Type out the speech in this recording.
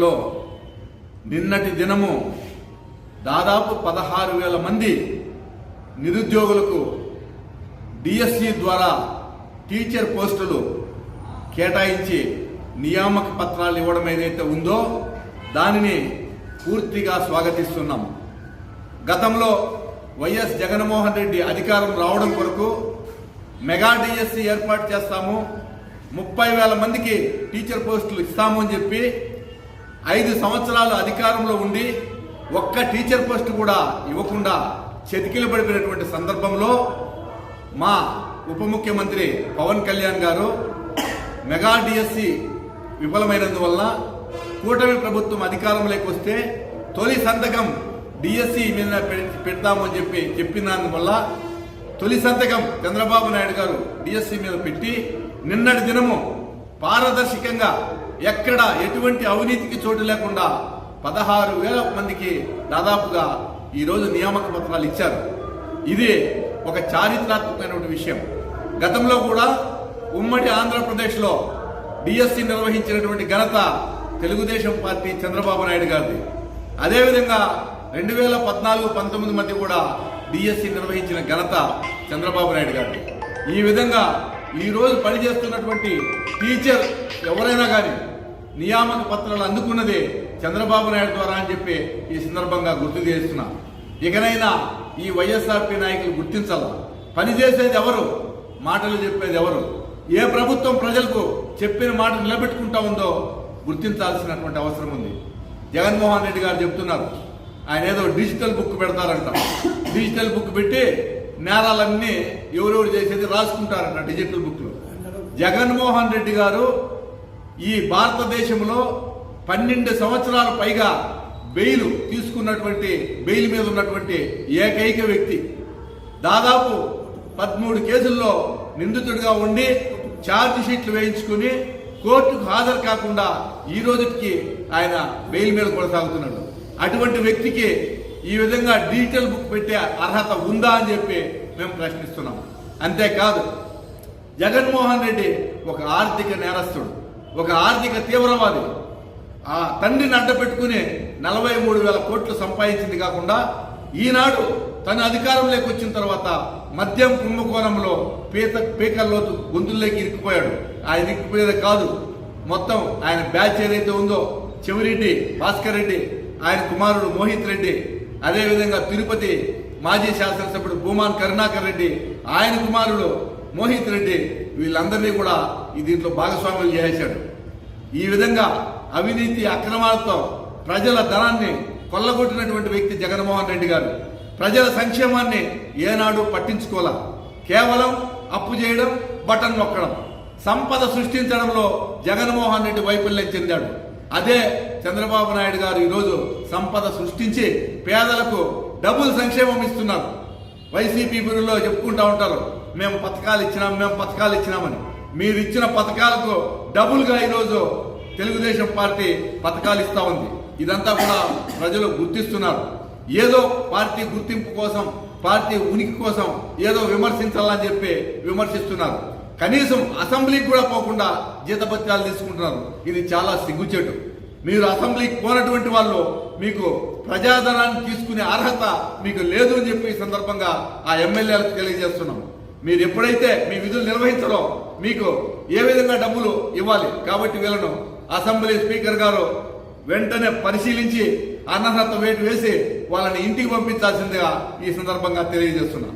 లో నిన్నటి దినము దాదాపు పదహారు వేల మంది నిరుద్యోగులకు డిఎస్సి ద్వారా టీచర్ పోస్టులు కేటాయించి నియామక పత్రాలు ఇవ్వడం ఏదైతే ఉందో దానిని పూర్తిగా స్వాగతిస్తున్నాం. గతంలో వైఎస్ జగన్మోహన్ రెడ్డి అధికారం రావడం కొరకు మెగా డిఎస్సి ఏర్పాటు చేస్తాము. ముప్పై వేల మందికి టీచర్ పోస్టులు ఇస్తాము అని చెప్పి ఐదు సంవత్సరాలు అధికారంలో ఉండి ఒక్క టీచర్ పోస్ట్ కూడా ఇవ్వకుండా చెతికిలు పడిపోయినటువంటి సందర్భంలో మా ఉప ముఖ్యమంత్రి పవన్ కళ్యాణ్ గారు మెగా డిఎస్సి విఫలమైనందువల్ల కూటమి ప్రభుత్వం అధికారంలోకి వస్తే తొలి సంతకం డిఎస్సి మీద పె- పెడతామని చెప్పి చెప్పిన తొలి సంతకం చంద్రబాబు నాయుడు గారు డిఎస్సి మీద పెట్టి నిన్నటి దినము పారదర్శకంగా ఎక్కడ ఎటువంటి అవినీతికి చోటు లేకుండా పదహారు వేల మందికి దాదాపుగా ఈరోజు నియామక పత్రాలు ఇచ్చారు. ఇది ఒక చారిత్రాత్మకమైనటువంటి విషయం. గతంలో కూడా ఉమ్మడి ఆంధ్రప్రదేశ్లో డిఎస్సి నిర్వహించినటువంటి ఘనత తెలుగుదేశం పార్టీ చంద్రబాబు నాయుడు గారిది. అదేవిధంగా రెండు వేల పద్నాలుగు పంతొమ్మిది మధ్య కూడా డిఎస్సి నిర్వహించిన ఘనత చంద్రబాబు నాయుడు గారిది. ఈ విధంగా ఈ రోజు పనిచేస్తున్నటువంటి టీచర్ ఎవరైనా కానీ నియామక పత్రాలు అందుకున్నది చంద్రబాబు నాయుడు ద్వారా అని చెప్పి ఈ సందర్భంగా గుర్తు చేస్తున్నా. ఇకనైనా ఈ వైఎస్ఆర్పి నాయకులు గుర్తించాల? పనిచేసేది ఎవరు? మాటలు చెప్పేది ఎవరు? ఏ ప్రభుత్వం ప్రజలకు చెప్పిన మాట నిలబెట్టుకుంటా ఉందో గుర్తించాల్సినటువంటి అవసరం ఉంది. జగన్మోహన్ రెడ్డి గారు చెప్తున్నారు. ఆయన ఏదో డిజిటల్ బుక్ పెడతారంట. డిజిటల్ బుక్ పెట్టి నేరాలన్నీ ఎవరెవరు చేసేది రాసుకుంటారంట డిజిటల్ బుక్లో. జగన్మోహన్ రెడ్డి గారు ఈ భారతదేశంలో పన్నెండు సంవత్సరాల పైగా బెయిల్ తీసుకున్నటువంటి బెయిల్ మీద ఉన్నటువంటి ఏకైక వ్యక్తి. దాదాపు పదమూడు కేసుల్లో నిందితుడిగా ఉండి ఛార్జ్ షీట్లు వేయించుకుని కోర్టుకు హాజరు కాకుండా ఈ రోజుకి ఆయన బెయిల్ మీద కొనసాగుతున్నాడు. అటువంటి వ్యక్తికి ఈ విధంగా డిజిటల్ బుక్ పెట్టే అర్హత ఉందా అని చెప్పి మేము ప్రశ్నిస్తున్నాం. అంతేకాదు జగన్మోహన్ రెడ్డి ఒక ఆర్థిక నేరస్తుడు. ఒక ఆర్థిక తీవ్రవాది ఆ తండ్రిని అడ్డపెట్టుకుని నలభై మూడు వేల కోట్లు సంపాదించింది కాకుండా ఈనాడు తన అధికారంలోకి వచ్చిన తర్వాత మద్యం కుంభకోణంలో పీత పీకల్లోతు గొంతుల్లోకి ఇరుక్కుపోయాడు. ఆయన ఇరుక్కుపోయేది కాదు. మొత్తం ఆయన బ్యాచ్ ఏదైతే ఉందో చెవిరెడ్డి భాస్కర్ రెడ్డి ఆయన కుమారుడు మోహిత్ రెడ్డి అదేవిధంగా తిరుపతి మాజీ శాసనసభ్యుడు భూమాన్ కరుణాకర్ రెడ్డి ఆయన కుమారుడు మోహిత్ రెడ్డి వీళ్ళందరినీ కూడా ఈ దీంట్లో భాగస్వాములు చేశాడు. ఈ విధంగా అవినీతి అక్రమాలతో ప్రజల ధనాన్ని కొల్లగొట్టినటువంటి వ్యక్తి జగన్మోహన్ రెడ్డి గారు. ప్రజల సంక్షేమాన్ని ఏనాడు పట్టించుకోలే. కేవలం అప్పు చేయడం బటన్ నొక్కడం. సంపద సృష్టించడంలో జగన్మోహన్ రెడ్డి వైఫల్యం చెందాడు. అదే చంద్రబాబు నాయుడు గారు ఈరోజు సంపద సృష్టించి పేదలకు డబుల్ సంక్షేమం ఇస్తున్నారు. వైసీపీ బిల్లులో చెప్పుకుంటూ ఉంటారు మేము పథకాలు ఇచ్చినాం మేము పథకాలు ఇచ్చినామని. మీరు ఇచ్చిన పథకాలకు డబుల్గా ఈరోజు తెలుగుదేశం పార్టీ పథకాలు ఇస్తా ఉంది. ఇదంతా కూడా ప్రజలు గుర్తిస్తున్నారు. ఏదో పార్టీ గుర్తింపు కోసం పార్టీ ఉనికి కోసం ఏదో విమర్శించాలని చెప్పి విమర్శిస్తున్నారు. కనీసం అసెంబ్లీకి కూడా పోకుండా జీతభత్యాలు తీసుకుంటున్నారు. ఇది చాలా సిగ్గుచేటు. మీరు అసెంబ్లీకి పోనటువంటి వాళ్ళు మీకు ప్రజాధనాన్ని తీసుకునే అర్హత మీకు లేదు అని చెప్పి ఈ సందర్భంగా ఆ ఎమ్మెల్యేలకు తెలియజేస్తున్నాం. మీరు ఎప్పుడైతే మీ విధులు నిర్వహించడో మీకు ఏ విధంగా డబ్బులు ఇవ్వాలి కాబట్టి వీళ్ళను అసెంబ్లీ స్పీకర్ గారు వెంటనే పరిశీలించి అనర్హత వేటు వేసి వాళ్ళని ఇంటికి పంపించాల్సిందిగా ఈ సందర్భంగా తెలియజేస్తున్నాం.